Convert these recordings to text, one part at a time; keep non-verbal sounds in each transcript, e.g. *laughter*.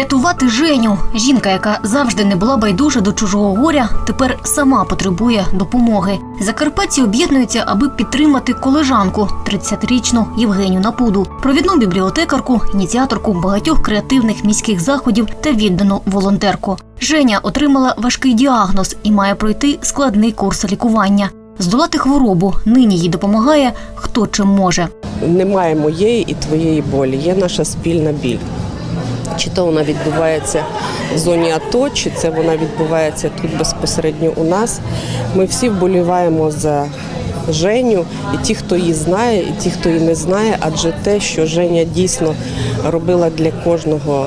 Врятувати Женю. Жінка, яка завжди не була байдужа до чужого горя, тепер сама потребує допомоги. Закарпатці об'єднуються, аби підтримати колежанку, 30-річну Євгенію Напуду, провідну бібліотекарку, ініціаторку багатьох креативних міських заходів та віддану волонтерку. Женя отримала важкий діагноз і має пройти складний курс лікування. Здолати хворобу нині їй допомагає хто чим може. Немає моєї і твоєї болі, є наша спільна біль. Чи то вона відбувається в зоні АТО, чи це вона відбувається тут безпосередньо у нас. Ми всі вболіваємо за Женю, і ті, хто її знає, і ті, хто її не знає, адже те, що Женя дійсно робила для кожного,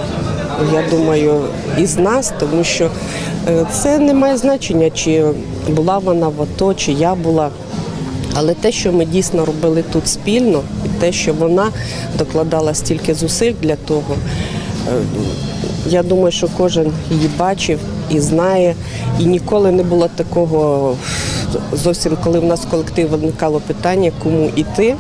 я думаю, із нас, тому що е, це не має значення, чи була вона в АТО, чи я була. Але те, що ми дійсно робили тут спільно, і те, що вона докладала стільки зусиль для того, я думаю, що кожен її бачив і знає. І ніколи не було такого зовсім, коли в нас в колективі виникало питання, кому йти.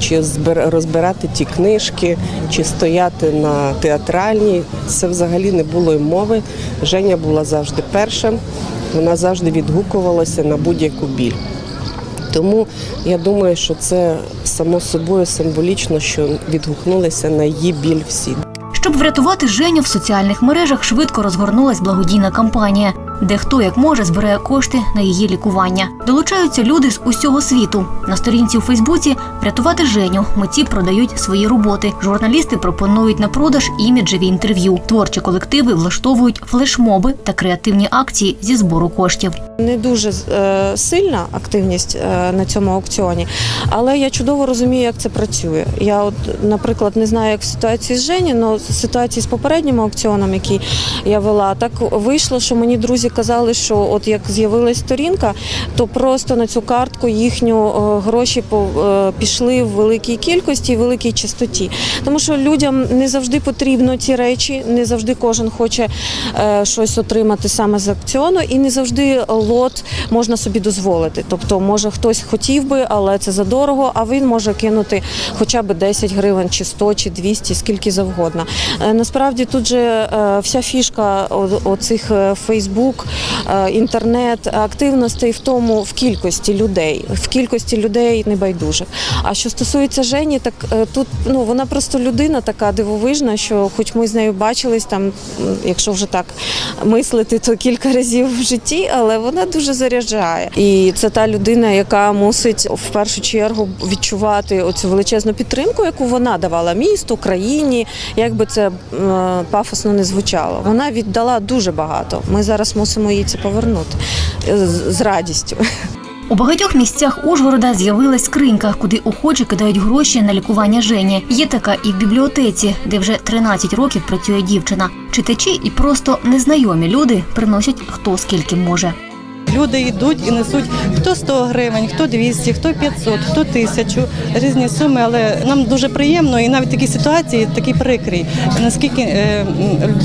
Чи розбирати ті книжки, чи стояти на театральній. Це взагалі не було й мови. Женя була завжди перша, вона завжди відгукувалася на будь-яку біль. Тому я думаю, що це само собою символічно, що відгукнулися на її біль всі. Щоб врятувати Женю в соціальних мережах швидко розгорнулась благодійна кампанія, де хто як може збирає кошти на її лікування. Долучаються люди з усього світу. На сторінці у Фейсбуці врятувати Женю. Митці продають свої роботи. Журналісти пропонують на продаж іміджеві інтерв'ю. Творчі колективи влаштовують флешмоби та креативні акції зі збору коштів. Не дуже е, сильна активність е, на цьому аукціоні, але я чудово розумію, як це працює. Я, от, наприклад, не знаю, як в ситуації з Жені, але ситуації з попереднім аукціоном, який я вела, так вийшло, що мені друзі казали, що от як з'явилась сторінка, то просто на цю картку їхню е, гроші е, пішли в великій кількості і великій частоті. Тому що людям не завжди потрібно ці речі, не завжди кожен хоче е, щось отримати саме з аукціону, і не завжди лот можна собі дозволити. Тобто, може хтось хотів би, але це задорого, а він може кинути хоча б 10 гривень, чи 100, чи 200, скільки завгодно. Насправді тут же вся фішка оцих е, Фейсбук, інтернет активностей в тому в кількості людей, в кількості людей небайдужих. А що стосується Жені, так е, тут ну вона просто людина така дивовижна, що хоч ми з нею бачились там, якщо вже так мислити, то кілька разів в житті, але вона дуже заряджає. І це та людина, яка мусить в першу чергу відчувати оцю величезну підтримку, яку вона давала місту, країні, як би це е, пафосно не звучало. Вона віддала дуже багато. Ми зараз мусимо їй це повернути е, з радістю. У багатьох місцях Ужгорода з'явилась скринька, куди охочі кидають гроші на лікування Жені. Є така і в бібліотеці, де вже 13 років працює дівчина. Читачі і просто незнайомі люди приносять хто скільки може. Люди йдуть і несуть хто 100 гривень, хто 200, хто 500, хто 1000, різні суми. Але нам дуже приємно і навіть такі ситуації такі прикрі. Наскільки е,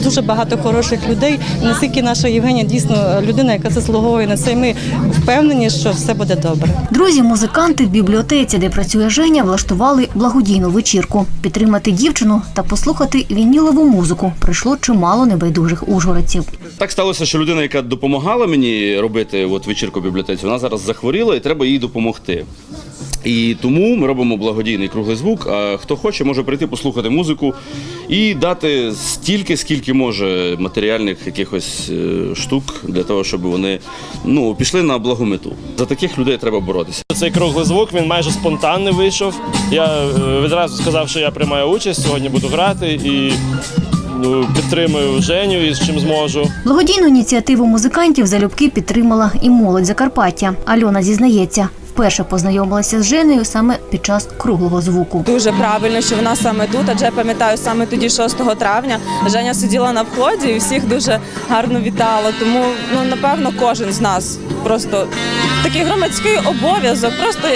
дуже багато хороших людей, наскільки наша Євгенія дійсно людина, яка заслуговує на це. І Ми впевнені, що все буде добре. Друзі, музиканти в бібліотеці, де працює Женя, влаштували благодійну вечірку. Підтримати дівчину та послухати вінілову музику прийшло чимало небайдужих ужгородців. Так сталося, що людина, яка допомагала мені робити от вечірку бібліотеці, вона зараз захворіла і треба їй допомогти. І тому ми робимо благодійний круглий звук. А хто хоче, може прийти послухати музику і дати стільки, скільки може матеріальних якихось е, штук для того, щоб вони ну, пішли на благу мету. За таких людей треба боротися. Цей круглий звук він майже спонтанний вийшов. Я е, відразу сказав, що я приймаю участь, сьогодні буду грати і підтримую Женю і з чим зможу. Благодійну ініціативу музикантів залюбки підтримала і молодь Закарпаття. Альона зізнається, вперше познайомилася з Женею саме під час круглого звуку. Дуже правильно, що вона саме тут, адже я пам'ятаю, саме тоді, 6 травня, Женя сиділа на вході і всіх дуже гарно вітала. Тому ну напевно кожен з нас просто такий громадський обов'язок, просто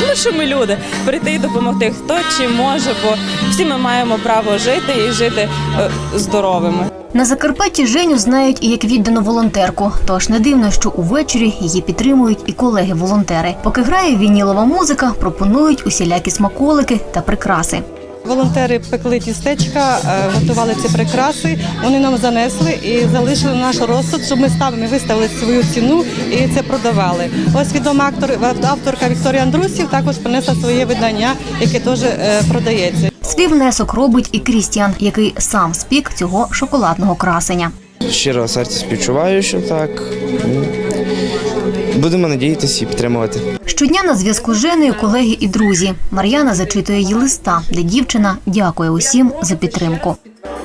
тому що ми люди, прийти і допомогти, хто чим може, бо всі ми маємо право жити і жити е, здоровими. На Закарпатті Женю знають і як віддану волонтерку. Тож не дивно, що увечері її підтримують і колеги-волонтери. Поки грає вінілова музика, пропонують усілякі смаколики та прикраси. Волонтери пекли тістечка, е, готували ці прикраси. Вони нам занесли і залишили наш розсуд, щоб ми ставили, виставили свою ціну і це продавали. Ось відома актор, авторка Вікторія Андрусів також принесла своє видання, яке теж е, продається. Свій внесок робить і Крістіан, який сам спік цього шоколадного красення. Щиро серця співчуваю, що так. Будемо надіятися і підтримувати. Щодня на зв'язку з Женою колеги і друзі. Мар'яна зачитує її листа, де дівчина дякує усім за підтримку.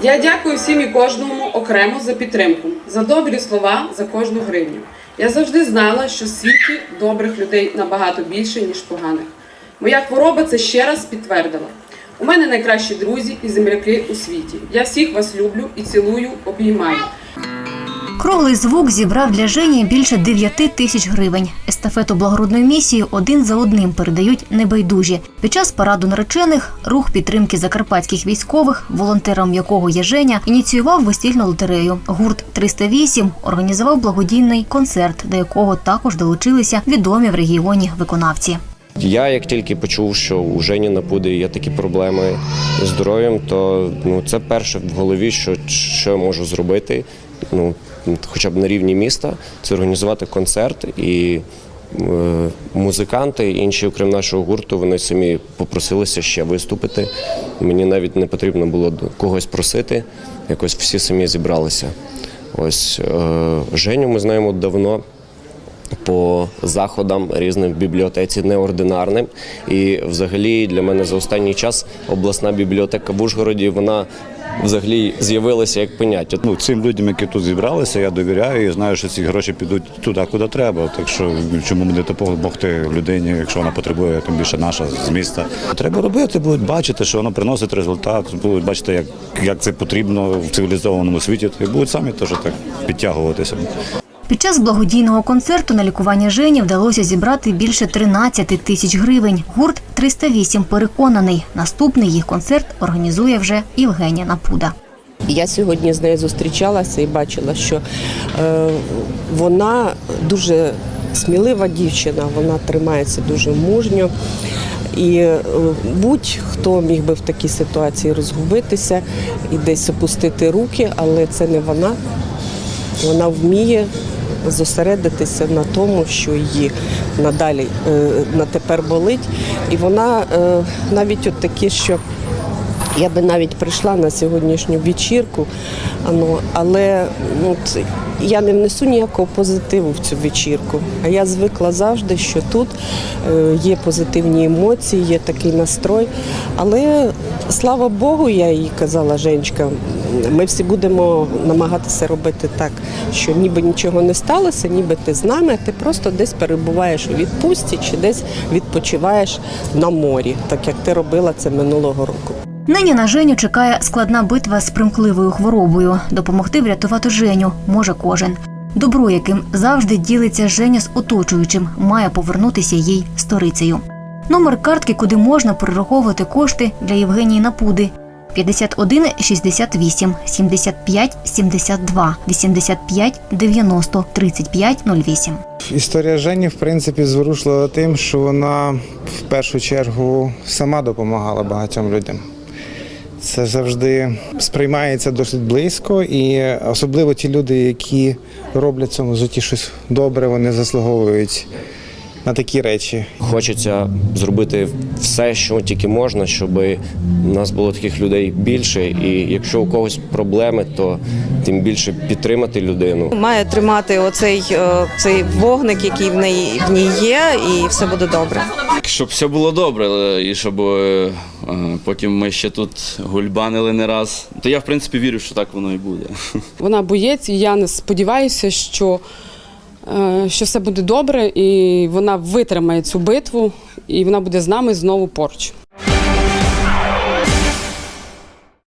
Я дякую всім і кожному окремо за підтримку, за добрі слова, за кожну гривню. Я завжди знала, що в світі добрих людей набагато більше, ніж поганих. Моя хвороба це ще раз підтвердила. У мене найкращі друзі і земляки у світі. Я всіх вас люблю і цілую, обіймаю. Круглий звук зібрав для Жені більше 9 тисяч гривень. Естафету благородної місії один за одним передають небайдужі. Під час параду наречених рух підтримки закарпатських військових, волонтером якого є Женя, ініціював весільну лотерею. Гурт 308 організував благодійний концерт, до якого також долучилися відомі в регіоні виконавці. Я як тільки почув, що у Жені на Пуди є такі проблеми з здоров'ям, то ну це перше в голові, що, що я можу зробити. Ну хоча б на рівні міста, це організувати концерт і. е, Музиканти, інші, окрім нашого гурту, вони самі попросилися ще виступити. Мені навіть не потрібно було когось просити. Якось всі самі зібралися. Ось е, Женю ми знаємо давно по заходам різним в бібліотеці неординарним. І взагалі для мене за останній час обласна бібліотека в Ужгороді вона взагалі з'явилася як поняття. Ну, цим людям, які тут зібралися, я довіряю і знаю, що ці гроші підуть туди, куди треба. Так що чому мені допомогти людині, якщо вона потребує, тим більше наша з міста. Треба робити, будуть бачити, що воно приносить результат, будуть бачити, як, як це потрібно в цивілізованому світі, і будуть самі теж так підтягуватися. Під час благодійного концерту на лікування Жені вдалося зібрати більше 13 тисяч гривень. Гурт 308 переконаний, наступний їх концерт організує вже Євгенія Напуда. Я сьогодні з нею зустрічалася і бачила, що е, вона дуже смілива дівчина, вона тримається дуже мужньо. І е, будь-хто міг би в такій ситуації розгубитися і десь опустити руки, але це не вона. Вона вміє зосередитися на тому, що її надалі е, на тепер болить. І вона е, навіть от такі, що я би навіть прийшла на сьогоднішню вечірку, але ну, от, я не внесу ніякого позитиву в цю вечірку. А я звикла завжди, що тут е, є позитивні емоції, є такий настрой. Але слава Богу, я їй казала, Женечка, ми всі будемо намагатися робити так, що ніби нічого не сталося, ніби ти з нами, а ти просто десь перебуваєш у відпустці чи десь відпочиваєш на морі, так як ти робила це минулого року. Нині на Женю чекає складна битва з примкливою хворобою. Допомогти врятувати Женю може кожен. Добро, яким завжди ділиться Женя з оточуючим, має повернутися їй сторицею. Номер картки, куди можна перераховувати кошти для Євгенії Напуди 51 68 75 72 85 90 35 08. Історія Жені, в принципі, зворушлива тим, що вона в першу чергу сама допомагала багатьом людям. Це завжди сприймається досить близько, і особливо ті люди, які роблять цьому житті щось добре, вони заслуговують на такі речі. Хочеться зробити все, що тільки можна, щоб у нас було таких людей більше. І якщо у когось проблеми, то тим більше підтримати людину. Має тримати оцей е, цей вогник, який в неї в ній є, і все буде добре. Щоб все було добре, е, і щоб е, потім ми ще тут гульбанили не раз. То я, в принципі, вірю, що так воно і буде. *laughs* Вона боєць, і я не сподіваюся, що, що все буде добре, і вона витримає цю битву, і вона буде з нами знову поруч.